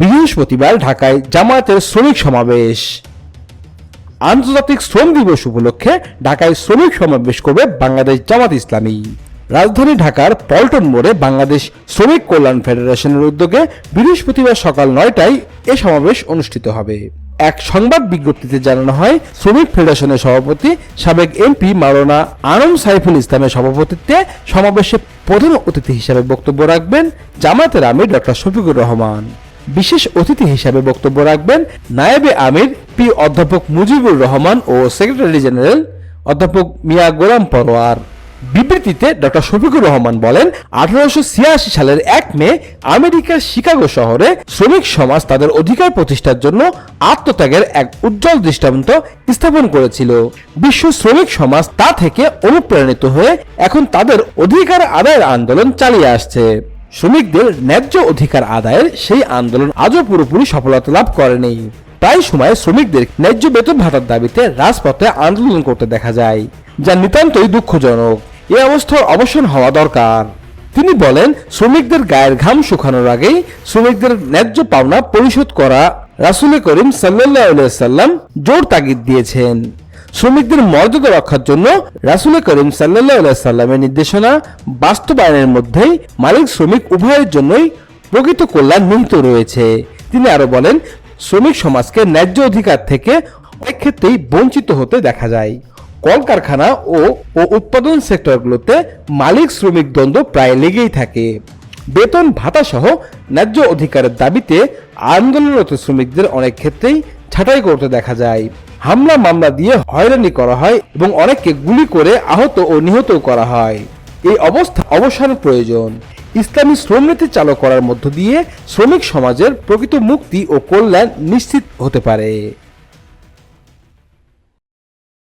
বৃহস্পতিবার ঢাকায় জামায়াতের শ্রমিক সমাবেশ। আন্তর্জাতিক শ্রম দিবস উপলক্ষে ঢাকায় শ্রমিক সমাবেশ করবে বাংলাদেশ জামাত ইসলামী। রাজধানী ঢাকার পল্টন মোড়ে বাংলাদেশ শ্রমিক কল্যাণ ফেডারেশনের উদ্যোগে বৃহস্পতিবার সকাল নয়টায় এ সমাবেশ অনুষ্ঠিত হবে। এক সংবাদ বিজ্ঞপ্তিতে জানানো হয়, শ্রমিক ফেডারেশনের সভাপতি সাবেক এমপি মারোনা আনম সাইফুল ইসলামের সভাপতিত্বে সমাবেশে প্রধান অতিথি হিসেবে বক্তব্য রাখবেন জামায়াতের আমির ডক্টর শফিকুর রহমান। বিশেষ অতিথি হিসাবে বক্তব্য রাখবেন নায়েবে আমির, পি অধ্যাপক মুজিবুর রহমান ও সেক্রেটারি জেনারেল অধ্যাপক মিয়া গোলাম পরোয়ার। বিবৃতিতে ডক্টর শফিকুর রহমান বলেন, আঠারোশো ছিয়াশি সালের এক মে আমেরিকার শিকাগো শহরে শ্রমিক সমাজ তাদের অধিকার প্রতিষ্ঠার জন্য আত্মত্যাগের এক উজ্জ্বল দৃষ্টান্ত স্থাপন করেছিল। বিশ্ব শ্রমিক সমাজ তা থেকে অনুপ্রাণিত হয়ে এখন তাদের অধিকার আদায়ের আন্দোলন চালিয়ে আসছে। শ্রমিকদের ন্যায্য অধিকার আদায়ের সেই আন্দোলন আজও পুরোপুরি সফলতা লাভ করেনি। প্রায় সময় শ্রমিকদের ন্যায্য বেতন ভাতার দাবিতে রাজপথে আন্দোলন করতে দেখা যায়, যা নিতান্তই দুঃখজনক। এ অবস্থার অবসান হওয়া দরকার। তিনি বলেন, শ্রমিকদের গায়ের ঘাম শুকানোর আগেই শ্রমিকদের ন্যায্য পাওনা পরিশোধ করা। রাসুল করিম সাল্লাহ সাল্লাম জোর তাগিদ দিয়েছেন। শ্রমিকদের মর্যাদা রক্ষার জন্য রাসুল করিম সাল্লাহ সাল্লামের নির্দেশনা বাস্তবায়নের মধ্যেই মালিক শ্রমিক উভয়ের জন্যই প্রকৃত কল্যাণ নিহিত রয়েছে। তিনি আরও বলেন, শ্রমিক সমাজকে ন্যায্য অধিকার থেকে অনেক ক্ষেত্রেই বঞ্চিত হতে দেখা যায়। কলকারখানা ও ও উৎপাদন সেক্টরগুলোতে মালিক শ্রমিক দ্বন্দ্ব প্রায় লেগেই থাকে। বেতন ভাতা সহ ন্যায্য অধিকারের দাবিতে আন্দোলনরত শ্রমিকদের অনেক ক্ষেত্রেই ছাঁটাই করতে দেখা যায়। হামলা মামলা দিয়ে হয়রানি করা হয় এবং অনেককে গুলি করে আহত ও নিহত করা হয়। এই অবস্থা অবসান প্রয়োজন। ইসলামী শ্রমনীতি চালু করার মধ্য দিয়ে শ্রমিক সমাজের প্রকৃত মুক্তি ও কল্যাণ নিশ্চিত হতে পারে।